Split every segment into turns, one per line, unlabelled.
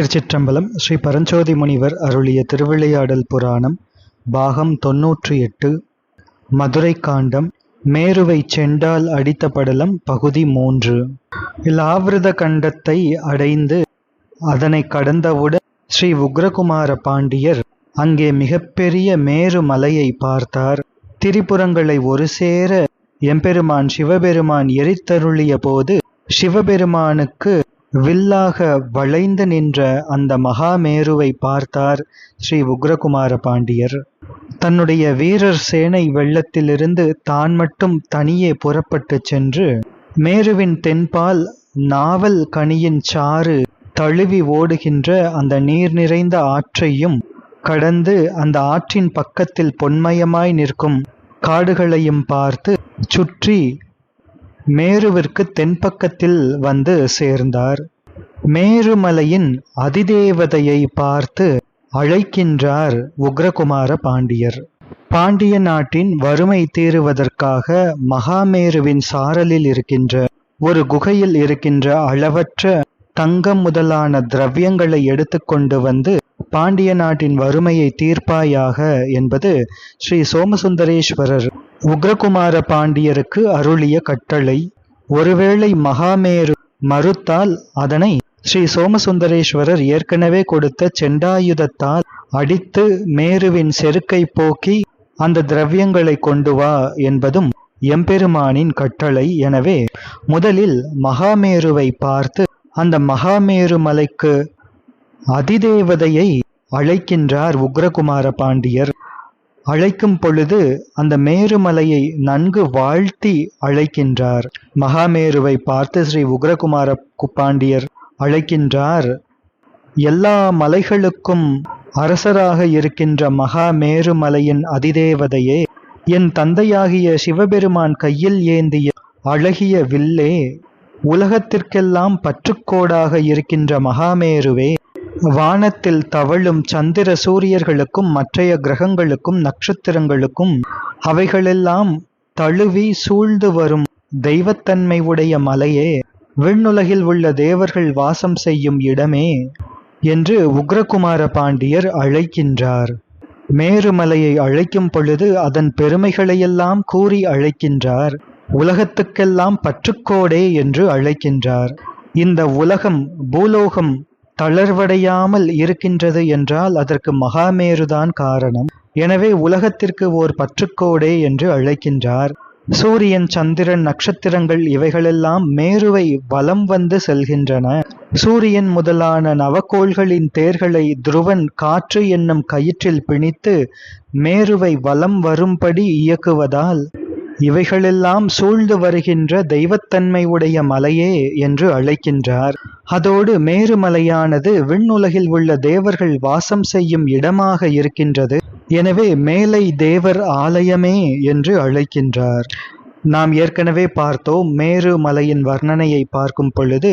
திருச்சிற்றம்பலம் ஸ்ரீ பரஞ்சோதி முனிவர் அருளிய திருவிளையாடல் புராணம் பாகம் தொன்னூற்றி எட்டு மதுரை காண்டம் மேருவை செண்டால் அடித்த படலம் பகுதி மூன்று. இலாவிரத கண்டத்தை அடைந்து அதனை கடந்தவுடன் ஸ்ரீ உக்ரகுமார பாண்டியர் அங்கே மிகப்பெரிய மேரு மலையை பார்த்தார். திரிபுரங்களை ஒரு சேர எம்பெருமான் சிவபெருமான் எரித்தருளிய போது சிவபெருமானுக்கு வில்லாக வளைந்து நின்ற அந்த மகாமேருவை பார்த்தார் ஸ்ரீ உக்ரகுமார பாண்டியர். தன்னுடைய வீரர் சேனை வெள்ளத்திலிருந்து தான் மட்டும் தனியே புறப்பட்டுச் சென்று மேருவின் தென்பால் நாவல் கனியின் சாறு தழுவி ஓடுகின்ற அந்த நீர் நிறைந்த ஆற்றையும் கடந்து அந்த ஆற்றின் பக்கத்தில் பொன்மயமாய் நிற்கும் காடுகளையும் பார்த்து சுற்றி மேருவிற்கு தென்பக்கத்தில் வந்து சேர்ந்தார். மேருமலையின் அதிதேவதையை பார்த்து அழைக்கின்றார் உக்ரகுமார பாண்டியர். பாண்டிய நாட்டின் வறுமை தீருவதற்காக மகாமேருவின் சாரலில் இருக்கின்ற ஒரு குகையில் இருக்கின்ற அளவற்ற தங்கம் முதலான திரவியங்களை எடுத்துக்கொண்டு வந்து பாண்டிய நாட்டின் வறுமையை தீர்ப்பாயாக என்பது ஸ்ரீ சோமசுந்தரேஸ்வரர் உக்ரகுமார பாண்டியருக்கு அருளிய கட்டளை ஒருவேளை மகாமேரு மறுத்தால் அதனை ஸ்ரீ சோமசுந்தரேஸ்வரர் ஏற்கனவே கொடுத்த செண்டாயுதத்தால் அடித்து மேருவின் செருக்கை போக்கி அந்த திரவியங்களை கொண்டு வா என்பதும் எம்பெருமானின் கட்டளை. எனவே முதலில் மகாமேருவை பார்த்து அந்த மகாமேரு மலைக்கு அதிதேவதையை அழைக்கின்றார் உக்ரகுமார பாண்டியர். அழைக்கும் பொழுது அந்த மேருமலையை நன்கு வாழ்த்தி அழைக்கின்றார். மகாமேருவை பார்த்து ஸ்ரீ உக்ரகுமார குப்பாண்டியர் அழைக்கின்றார். எல்லா மலைகளுக்கும் அரசராக இருக்கின்ற மகாமேருமலையின் அதிதேவதையே என் தந்தையாகிய சிவபெருமான் கையில் ஏந்திய அழகிய வில்லே உலகத்திற்கெல்லாம் பற்றுக்கோடாக இருக்கின்ற மகாமேருவே வானத்தில் தவழும் சந்திர சூரியர்களுக்கும் மற்றைய கிரகங்களுக்கும் நட்சத்திரங்களுக்கும் அவைகளெல்லாம் தழுவி சூழ்ந்து வரும் தெய்வத்தன்மை உடைய மலையே விண்ணுலகில் உள்ள தேவர்கள் வாசம் செய்யும் இடமே என்று உக்ரகுமார பாண்டியர் அழைக்கின்றார். மேருமலையை அழைக்கும் பொழுது அதன் பெருமைகளையெல்லாம் கூறி அழைக்கின்றார். உலகத்துக்கெல்லாம் பற்றுக்கோடே என்று அழைக்கின்றார். இந்த உலகம் பூலோகம் தளர்வடையாமல் இருக்கின்றது என்றால் அதற்கு மகாமேருதான் காரணம். எனவே உலகத்திற்கு ஓர் பற்றுக்கோடே என்று அழைக்கின்றார். சூரியன் சந்திரன் நட்சத்திரங்கள் இவைகளெல்லாம் மேருவை வலம் வந்து செல்கின்றன. சூரியன் முதலான நவக்கோள்களின் தேர்களை துருவன் காற்று என்னும் கயிற்றில் பிணித்து மேருவை வலம் வரும்படி இயக்குவதால் இவைகளெல்லாம் சூழ்ந்து வருகின்ற தெய்வத்தன்மை உடைய மலையே என்று அழைக்கின்றார். அதோடு மேருமலையானது விண்ணுலகில் உள்ள தேவர்கள் வாசம் செய்யும் இடமாக இருக்கின்றது. எனவே மேலை தேவர் ஆலயமே என்று அழைக்கின்றார். நாம் ஏற்கனவே பார்த்தோம் மேரு மலையின் வர்ணனையை பார்க்கும் பொழுது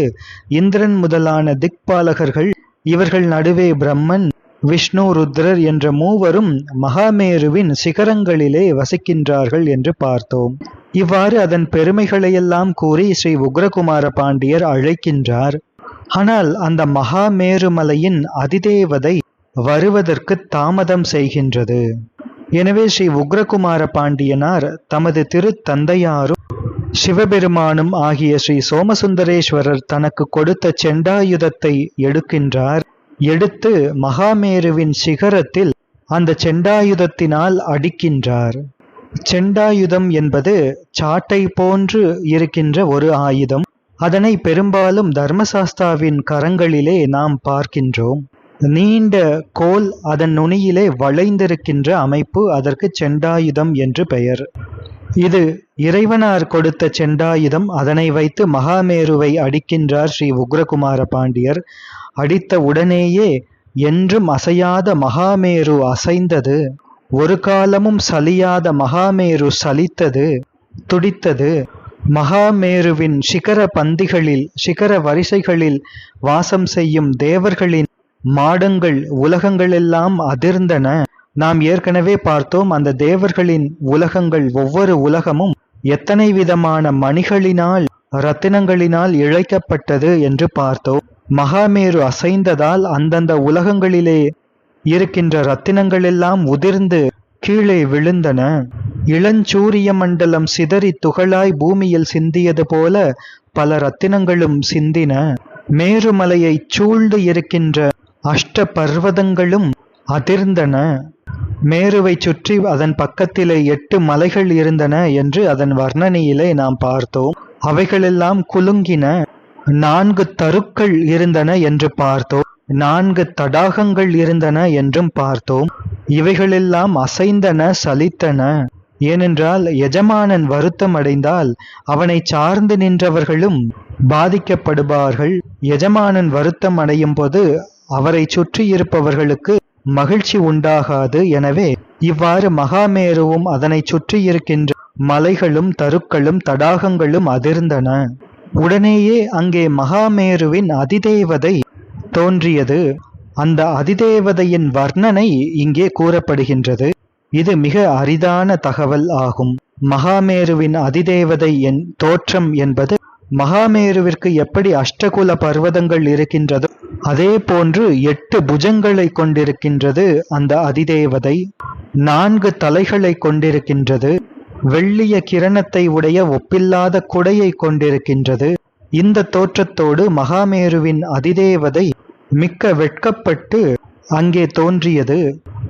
இந்திரன் முதலான திக்பாலகர்கள் இவர்கள் நடுவே பிரம்மன் விஷ்ணு ருத்ரர் என்ற மூவரும் மகாமேருவின் சிகரங்களிலே வசிக்கின்றார்கள் என்று பார்த்தோம். இவ்வாறு அதன் பெருமைகளையெல்லாம் கூறி ஸ்ரீ உக்ரகுமார பாண்டியர் அழைக்கின்றார். ஆனால் அந்த மகாமேருமலையின் அதிதேவதை வருவதற்கு தாமதம் செய்கின்றது. எனவே ஸ்ரீ உக்ரகுமார பாண்டியனார் தமது திருத்தந்தையாரும் சிவபெருமானும் ஆகிய ஸ்ரீ சோமசுந்தரேஸ்வரர் தனக்கு கொடுத்த செண்டாயுதத்தை எடுக்கின்றார். எடுத்து மகாமேருவின் சிகரத்தில் அந்த செண்டாயுதத்தினால் அடிக்கின்றார். செண்டாயுதம் என்பது சாட்டை போன்று இருக்கின்ற ஒரு ஆயுதம். அதனை பெரும்பாலும் தர்மசாஸ்தாவின் கரங்களிலே நாம் பார்க்கின்றோம். நீண்ட கோல் அதன் நுனியிலே வளைந்திருக்கின்ற அமைப்பு அதற்கு செண்டாயுதம் என்று பெயர். இது இறைவனார் கொடுத்த செண்டாயுதம். அதனை வைத்து மகாமேருவை அடிக்கின்றார் ஸ்ரீ உக்ரகுமார பாண்டியர். அடித்த உடனேயே என்றும் அசையாத மகாமேரு அசைந்தது. ஒரு காலமும் சலியாத மகாமேரு சலித்தது துடித்தது. மகாமேருவின் சிகர பந்திகளில் சிகர வரிசைகளில் வாசம் செய்யும் தேவர்களின் மாடங்கள் உலகங்களெல்லாம் அதிர்ந்தன. நாம் ஏற்கனவே பார்த்தோம் அந்த தேவர்களின் உலகங்கள் ஒவ்வொரு உலகமும் எத்தனை விதமான மணிகளினால் ரத்தினங்களினால் இழைக்கப்பட்டது என்று பார்த்தோம் மகாமேரு அசைந்ததால் அந்தந்த உலகங்களிலே இருக்கின்ற ரத்தினங்களெல்லாம் உதிர்ந்து கீழே விழுந்தன. இளஞ்சூரிய மண்டலம் சிதறி துகளாய் பூமியில் சிந்தியது போல பல ரத்தினங்களும் சிந்தின. மேருமலையைச் சூழ்ந்து இருக்கின்ற அஷ்ட பர்வதங்களும் அதிர்ந்தன. மேருவை சுற்றி அதன் பக்கத்திலே எட்டு மலைகள் இருந்தன என்று அதன் வர்ணனையிலே நாம் பார்த்தோம். அவைகளெல்லாம் குலுங்கின நான்கு தருக்கள் இருந்தன என்று பார்த்தோம். நான்கு தடாகங்கள் இருந்தன என்றும் பார்த்தோம். இவைகளெல்லாம் அசைந்தன சலித்தன. ஏனென்றால் எஜமானன் வருத்தம் அடைந்தால் அவனை சார்ந்து நின்றவர்களும் பாதிக்கப்படுவார்கள். எஜமானன் வருத்தம் அடையும் போது அவரை சுற்றி இருப்பவர்களுக்கு மகிழ்ச்சி உண்டாகாது. எனவே இவ்வாறு மகாமேருவும் அதனை சுற்றி இருக்கின்ற மலைகளும் தருக்களும் தடாகங்களும் அதிர்ந்தன. உடனேயே அங்கே மகாமேருவின் அதிதேவதை தோன்றியது. அந்த அதிதேவதையின் வர்ணனை இங்கே கூறப்படுகின்றது. இது மிக அரிதான தகவல் ஆகும். மகாமேருவின் அதிதேவதை என் தோற்றம் என்பது மகாமேருவிற்கு எப்படி அஷ்டகுல பர்வதங்கள் இருக்கின்றதோ அதே போன்று எட்டு புஜங்களை கொண்டிருக்கின்றது அந்த அதிதேவதை. நான்கு தலைகளை கொண்டிருக்கின்றது. வெள்ளிய கிரணத்தை உடைய ஒப்பில்லாத குடையை கொண்டிருக்கின்றது. இந்த தோற்றத்தோடு மகாமேருவின் அதிதேவதை மிக்க வெட்கப்பட்டு அங்கே தோன்றியது.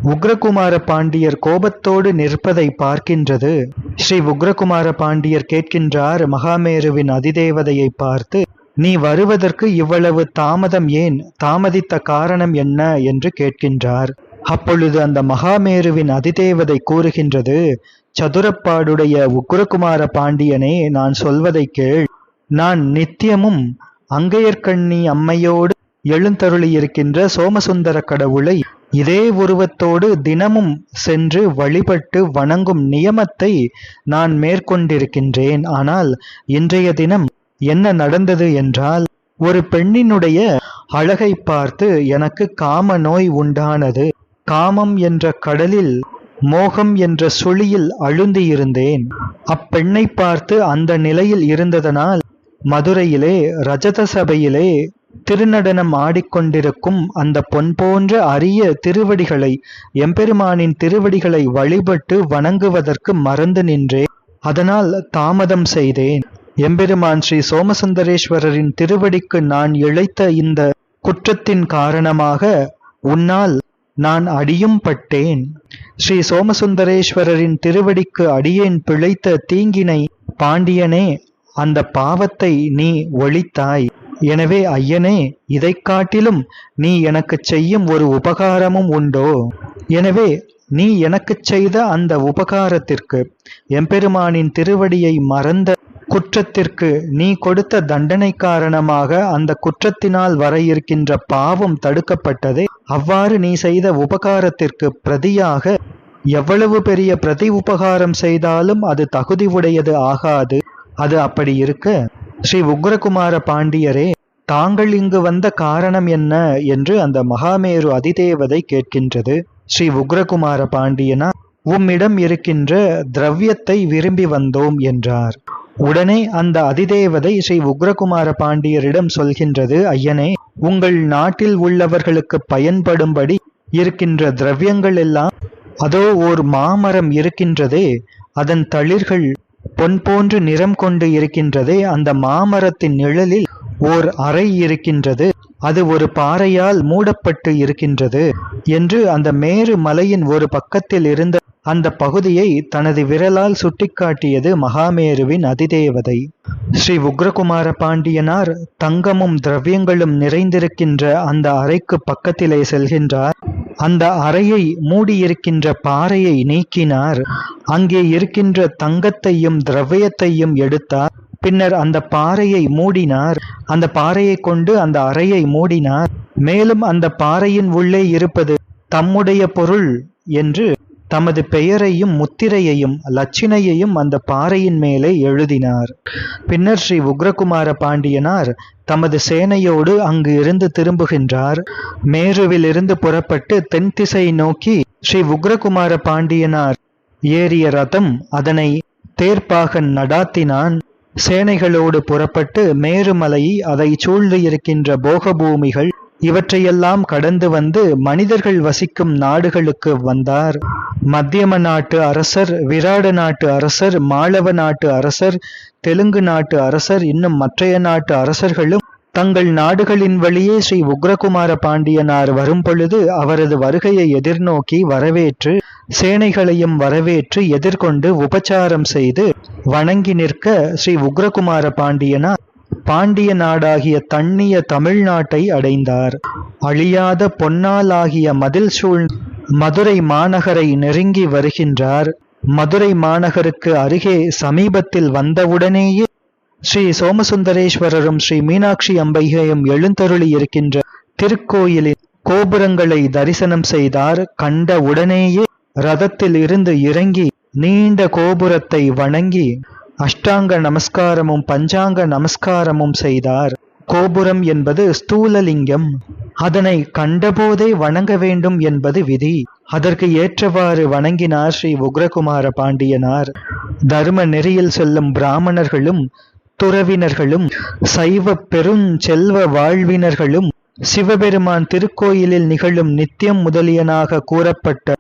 உக்ரகுமார பாண்டியர் கோபத்தோடு நிற்பதை பார்க்கின்றது. ஸ்ரீ உக்ரகுமார பாண்டியர் கேட்கின்றார் மகாமேருவின் அதிதேவதையை பார்த்து நீ வருவதற்கு இவ்வளவு தாமதம் ஏன்? தாமதித்த காரணம் என்ன? என்று கேட்கின்றார். அப்பொழுது அந்த மகாமேருவின் அதிதேவதை கூறுகின்றது சதுரப்பாடுடைய உக்குரகுமார பாண்டியனே நான் சொல்வதை கேள். நான் நித்தியமும் அங்கையர்கண்ணி அம்மையோடு எழுந்தருளியிருக்கின்ற சோமசுந்தர கடவுளை இதே உருவத்தோடு தினமும் சென்று வழிபட்டு வணங்கும் நியமத்தை நான் மேற்கொண்டிருக்கின்றேன். ஆனால் இன்றைய தினம் என்ன நடந்தது என்றால் ஒரு பெண்ணினுடைய அழகை பார்த்து எனக்கு காம நோய் உண்டானது. காமம் என்ற கடலில் மோகம் என்ற சுழியில் அழுந்தியிருந்தேன் அப்பெண்ணை பார்த்து அந்த நிலையில் இருந்ததனால் மதுரையிலே ரஜத சபையிலே திருநடனம் ஆடிக்கொண்டிருக்கும் அந்த பொன் போன்ற அரிய திருவடிகளை எம்பெருமானின் திருவடிகளை வழிபட்டு வணங்குவதற்கு மறந்து நின்றேன். அதனால் தாமதம் செய்தேன். எம்பெருமான் ஸ்ரீ சோமசுந்தரேஸ்வரரின் திருவடிக்கு நான் இழைத்த இந்த குற்றத்தின் காரணமாக உன்னால் நான் அடியும் பட்டேன். ஸ்ரீ சோமசுந்தரேஸ்வரரின் திருவடிக்கு அடியேன் பிழைத்த தீங்கினை பாண்டியனே அந்த பாவத்தை நீ ஒழித்தாய். எனவே ஐயனே இதைக் காட்டிலும் நீ எனக்குச் செய்யும் ஒரு உபகாரமும் உண்டோ? எனவே நீ எனக்குச் செய்த அந்த உபகாரத்திற்கு எம்பெருமானின் திருவடியை மறந்த குற்றத்திற்கு நீ கொடுத்த தண்டனை காரணமாக அந்த குற்றத்தினால் வர இருக்கின்ற பாவம் தடுக்கப்பட்டதே அவ்வாறு நீ செய்த உபகாரத்திற்கு பிரதியாக எவ்வளவு பெரிய பிரதி உபகாரம் செய்தாலும் அது தகுதி உடையது ஆகாது. அது அப்படி இருக்க ஸ்ரீ உக்ரகுமார பாண்டியரே தாங்கள் இங்கு வந்த காரணம் என்ன என்று அந்த மகாமேரு அதிதேவதை கேட்கின்றது. ஸ்ரீ உக்ரகுமார பாண்டியனா உம்மிடம் இருக்கின்ற திரவியத்தை விரும்பி வந்தோம் என்றார். உடனே அந்த அதிதேவதை ஸ்ரீ உக்ரகுமார பாண்டியரிடம் சொல்கின்றது ஐயனே உங்கள் நாட்டில் உள்ளவர்களுக்கு பயன்படும்படி இருக்கின்ற திரவியங்கள் எல்லாம் அதோ ஓர் மாமரம் இருக்கின்றதே அதன் தளிர்கள் பொன் போன்று நிறம் கொண்டு இருக்கின்றதே அந்த மாமரத்தின் நிழலில் ஓர் அறை இருக்கின்றது அது ஒரு பாறையால் மூடப்பட்டு இருக்கின்றது என்று அந்த மேரு மலையின் ஒரு பக்கத்தில் இருந்த அந்த பகுதியை தனது விரலால் சுட்டிக்காட்டியது மகாமேருவின் அதிதேவதை. ஸ்ரீ உக்ரகுமார பாண்டியனார் தங்கமும் திரவியங்களும் நிறைந்திருக்கின்ற அந்த அறைக்கு பக்கத்திலே செல்கின்றார். அந்த அறையை மூடியிருக்கின்ற பாறையை நீக்கினார். அங்கே இருக்கின்ற தங்கத்தையும் திரவியத்தையும் எடுத்தார். பின்னர் அந்த பாறையை மூடினார். அந்த பாறையை கொண்டு அந்த அறையை மூடினார். மேலும் அந்த பாறையின் உள்ளே இருப்பது தம்முடைய பொருள் என்று தமது பெயரையும் முத்திரையையும் லட்சினையையும் அந்த பாறையின் மேலே எழுதினார். பின்னர் ஸ்ரீ உக்ரகுமார பாண்டியனார் தமது சேனையோடு அங்கு இருந்து திரும்புகின்றார். மேருவிலிருந்து புறப்பட்டு தென் திசை நோக்கி ஸ்ரீ உக்ரகுமார பாண்டியனார் ஏறிய ரதம் அதனை தேர்ப்பாகன் நடாத்தினான். சேனைகளோடு புறப்பட்டு மேருமலையை அதை சூழ்ந்து இருக்கின்ற போகபூமிகள் இவற்றையெல்லாம் கடந்து வந்து மனிதர்கள் வசிக்கும் நாடுகளுக்கு வந்தார். மத்தியம நாட்டு அரசர் விராட நாட்டு அரசர் மாளவ நாட்டு அரசர் தெலுங்கு நாட்டு அரசர் இன்னும் மற்றைய நாட்டு அரசர்களும் தங்கள் நாடுகளின் வழியே ஸ்ரீ உக்ரகுமார பாண்டியனார் வரும் பொழுது அவரது வருகையை எதிர்நோக்கி வரவேற்று சேனைகளையும் வரவேற்று எதிர்கொண்டு உபச்சாரம் செய்து வணங்கி நிற்க ஸ்ரீ உக்ரகுமார பாண்டியனார் பாண்டிய நாடாகிய தண்ணிய தமிழ்நாட்டை அடைந்தார். அழியாத பொன்னாலாகிய மதில் சூழ் மதுரை மாநகரை நெருங்கி வருகின்றார். மதுரை மாநகருக்கு அருகே சமீபத்தில் வந்தவுடனேயே ஸ்ரீ சோமசுந்தரேஸ்வரரும் ஸ்ரீ மீனாட்சி அம்பிகையும் எழுந்தருளி இருக்கின்ற திருக்கோயிலின் கோபுரங்களை தரிசனம் செய்தார். கண்ட உடனேயே ரதத்தில் இருந்து இறங்கி நீண்ட கோபுரத்தை வணங்கி அஷ்டாங்க நமஸ்காரமும் பஞ்சாங்க நமஸ்காரமும் செய்தார். கோபுரம் என்பது ஸ்தூலலிங்கம். அதனை கண்டபோதே வணங்க வேண்டும் என்பது விதி. அதற்கு ஏற்றவாறு வணங்கினார் ஸ்ரீ உக்ரகுமார பாண்டியனார். தர்ம நெறியில் செல்லும் பிராமணர்களும் துறவினர்களும் சைவ பெருஞ்செல்வ வாழ்வினர்களும் சிவபெருமான் திருக்கோயிலில் நிகழும் நித்தியம் முதலியனாக கூறப்பட்ட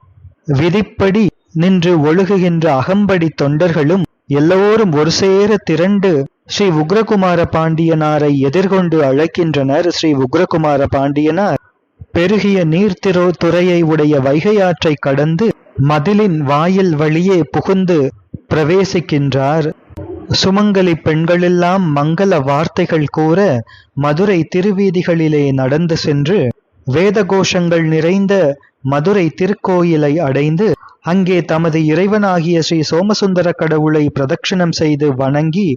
விதிப்படி நின்று ஒழுகுகின்ற அகம்படி தொண்டர்களும் எல்லோரும் ஒரு சேர திரண்டு ஸ்ரீ உக்ரகுமார பாண்டியனாரை எதிர்கொண்டு அழைக்கின்றனர். ஸ்ரீ உக்ரகுமார பாண்டியனார் பெருகிய நீர்த்திரோ துறையை உடைய வைகையாற்றை கடந்து மதிலின் வாயில் வழியே புகுந்து பிரவேசிக்கின்றார். சுமங்கலி பெண்களெல்லாம் மங்கள வார்த்தைகள் கூற மதுரை திருவீதிகளிலே நடந்து சென்று வேத கோஷங்கள் நிறைந்த மதுரை திருக்கோயிலை அடைந்து அங்கே தமது இறைவனாகிய ஸ்ரீ சோமசுந்தர கடவுளை பிரதட்சிணம் செய்து வணங்கி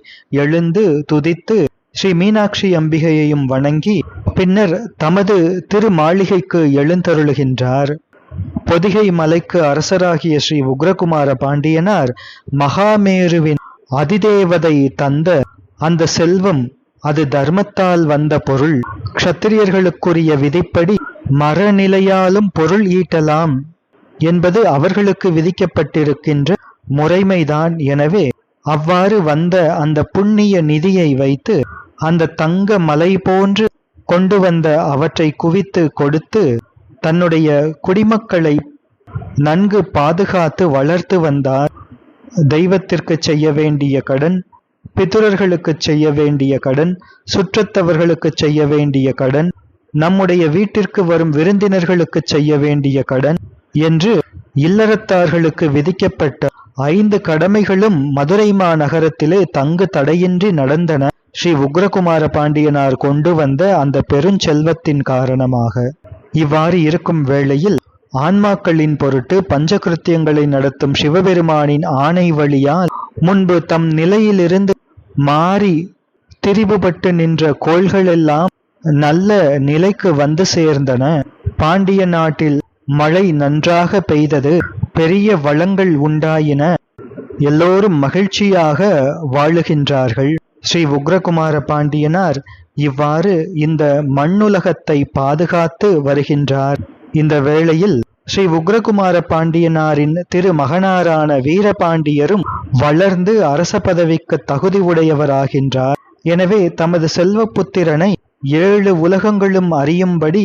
எழுந்து துதித்து ஸ்ரீ மீனாட்சி அம்பிகையையும் வணங்கி பின்னர் தமது திருமாளிகைக்கு எழுந்தருளுகின்றார். பொதிகை மலைக்கு அரசராகிய ஸ்ரீ உக்ரகுமார பாண்டியனார் மகாமேருவின் அதிதேவதை தந்த அந்த செல்வம் அது தர்மத்தால் வந்த பொருள். க்ஷத்திரியர்களுக்குரிய விதிப்படி மரநிலையாலும் பொருள் ஈட்டலாம். என்பது அவர்களுக்கு விதிக்கப்பட்டிருக்கின்ற முறைமைதான். எனவே அவ்வாறு வந்த அந்த புண்ணிய நிதியை வைத்து அந்த தங்க மலை போன்று கொண்டு வந்த அவற்றை குவித்து கொடுத்து தன்னுடைய குடிமக்களை நன்கு பாதுகாத்து வளர்த்து வந்தார். தெய்வத்திற்கு செய்ய வேண்டிய கடன் பித்துரர்களுக்கு செய்ய வேண்டிய கடன் சுற்றத்தவர்களுக்கு செய்ய வேண்டிய கடன் நம்முடைய வீட்டிற்கு வரும் விருந்தினர்களுக்கு செய்ய வேண்டிய கடன் என்று இல்லறத்தார்களுக்கு விதிக்கப்பட்ட ஐந்து கடமைகளும் மதுரை மாநகரத்திலே தங்கு தடையின்றி நடந்தன. ஸ்ரீ உக்ரகுமார பாண்டியனார் கொண்டு வந்த அந்த பெருஞ்செல்வத்தின் காரணமாக. இவ்வாறு இருக்கும் வேளையில் ஆன்மாக்களின் பொருட்டு பஞ்சகிருத்தியங்களை நடத்தும் சிவபெருமானின் ஆணை வழியால் முன்பு தம் நிலையிலிருந்து மாறி திரிவுபட்டு நின்ற கோள்களெல்லாம் நல்ல நிலைக்கு வந்து சேர்ந்தன. பாண்டிய நாட்டில் மழை நன்றாக பெய்தது பெரிய வளங்கள் உண்டாயின. எல்லோரும் மகிழ்ச்சியாக வாழுகின்றார்கள். ஸ்ரீ உக்ரகுமார பாண்டியனார் இவ்வாறு இந்த மண்ணுலகத்தை பாதுகாத்து வருகின்றார். இந்த வேளையில் ஸ்ரீ உக்ரகுமார பாண்டியனாரின் திருமகனாரான வீரபாண்டியரும் வளர்ந்து அரச பதவிக்கு தகுதி உடையவராகின்றார் எனவே தமது செல்வ புத்திரனை ஏழு உலகங்களும் அறியும்படி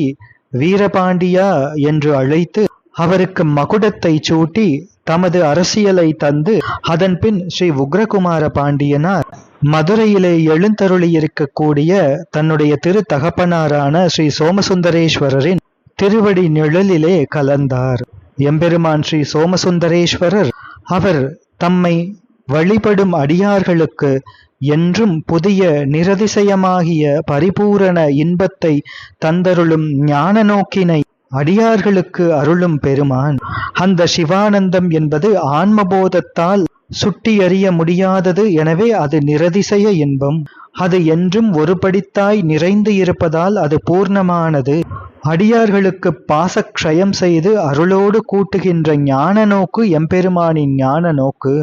வீரபாண்டியா என்று அழைத்து அவருக்கு மகுடத்தை சூட்டி தமது அரசியலை தந்து அதன்பின் ஸ்ரீ உக்ரகுமார பாண்டியனார் மதுரையிலே எழுந்தருளியிருக்கக்கூடிய தன்னுடைய திரு தகப்பனாரான ஸ்ரீ சோமசுந்தரேஸ்வரரின் திருவடி நிழலிலே கலந்தார். எம்பெருமான் ஸ்ரீ சோமசுந்தரேஸ்வரர் அவர் தம்மை வழிபடும் அடியார்களுக்கு என்றும் புதிய நிரதிசயமாகிய பரிபூரண இன்பத்தை தந்தருளும் ஞான நோக்கினை அடியார்களுக்கு அருளும் பெருமான். அந்த சிவானந்தம் என்பது ஆன்மபோதத்தால் சுட்டியறிய முடியாதது எனவே அது நிரதிசய இன்பம். அது என்றும் ஒருபடித்தாய் நிறைந்து இருப்பதால் அது பூர்ணமானது. அடியார்களுக்கு பாசக்ஷயம் செய்து அருளோடு கூட்டுகின்ற ஞான நோக்கு எம்பெருமானின் ஞான நோக்கு.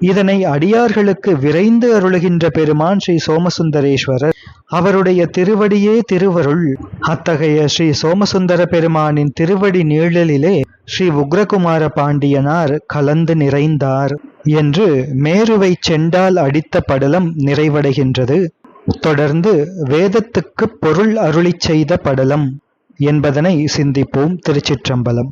இதனை அடியார்களுக்கு விரைந்து அருளுகின்ற பெருமான் ஸ்ரீ சோமசுந்தரேஸ்வரர் அவருடைய திருவடியே திருவருள். அத்தகைய ஸ்ரீ சோமசுந்தர பெருமானின் திருவடி நீழலிலே ஸ்ரீ உக்ரகுமார பாண்டியனார் கலந்து நிறைந்தார் என்று மேருவை செண்டால் அடித்த படலம் நிறைவடைகின்றது. தொடர்ந்து வேதத்துக்கு பொருள் அருளிச் செய்த படலம் என்பதனை சிந்திப்போம் திருச்சிற்றம்பலம்.